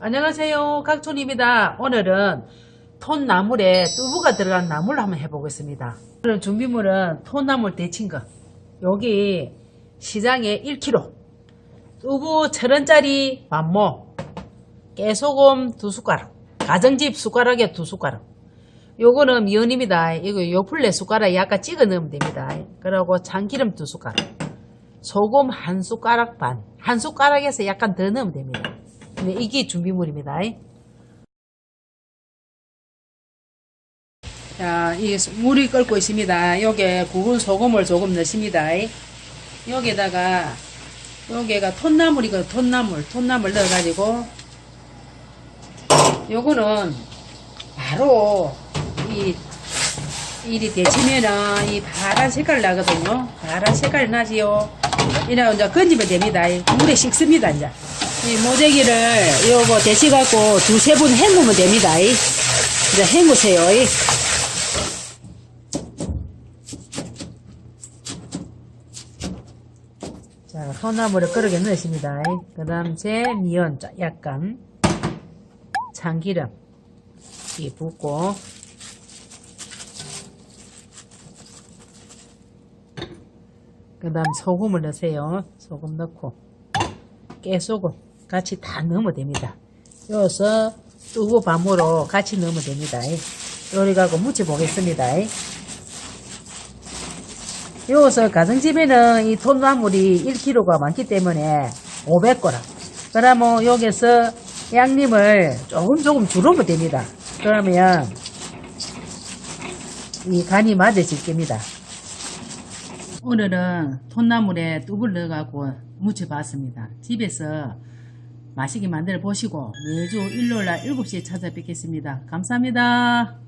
안녕하세요. 각촌입니다. 오늘은 톤나물에 두부가 들어간 나물을 한번 해보겠습니다. 오늘 준비물은 톤나물 데친 거. 여기 시장에 1kg 두부 천원짜리 반모 깨소금 두 숟가락 가정집 숟가락에 두 숟가락. 요거는 미연입니다. 이거 요플레 숟가락에 약간 찍어 넣으면 됩니다. 그리고 참기름 두 숟가락 소금 한 숟가락 반. 한 숟가락에서 약간 더 넣으면 됩니다 네, 이게 준비물입니다. 자, 이 물이 끓고 있습니다. 여기에 굵은 소금을 조금 넣습니다. 여기다가 여기가 톤나물이거 톤나물, 톤나물 넣어가지고 요거는 바로 이 일이 데치면은 이 파란 색깔 나거든요. 파란 색깔 나지요. 이래 이제 건지면 됩니다. 물에 식습니다 이제. 이 모재기를 요거 데치갖고 두세 분 헹구면 됩니다. 이제 헹구세요. 자, 소나물을 끓게 넣으십니다. 그 다음 제 미연 자- 약간 참기름 이 붓고 그 다음 소금을 넣으세요. 소금 넣고 깨소금 같이 다 넣으면 됩니다. 여기서 두부 밤으로 같이 넣으면 됩니다. 요리 갖고 무쳐 보겠습니다. 여기서 가정집에는 이 톤나물이 1kg가 많기 때문에 500g. 그러면 여기서 양념을 조금 조금 줄이면 됩니다. 그러면 이 간이 맞아질 겁니다. 오늘은 톤나물에 뚝을 넣어갖고 무쳐봤습니다. 집에서 맛있게 만들어 보시고 매주 일요일날 7시에 찾아뵙겠습니다. 감사합니다.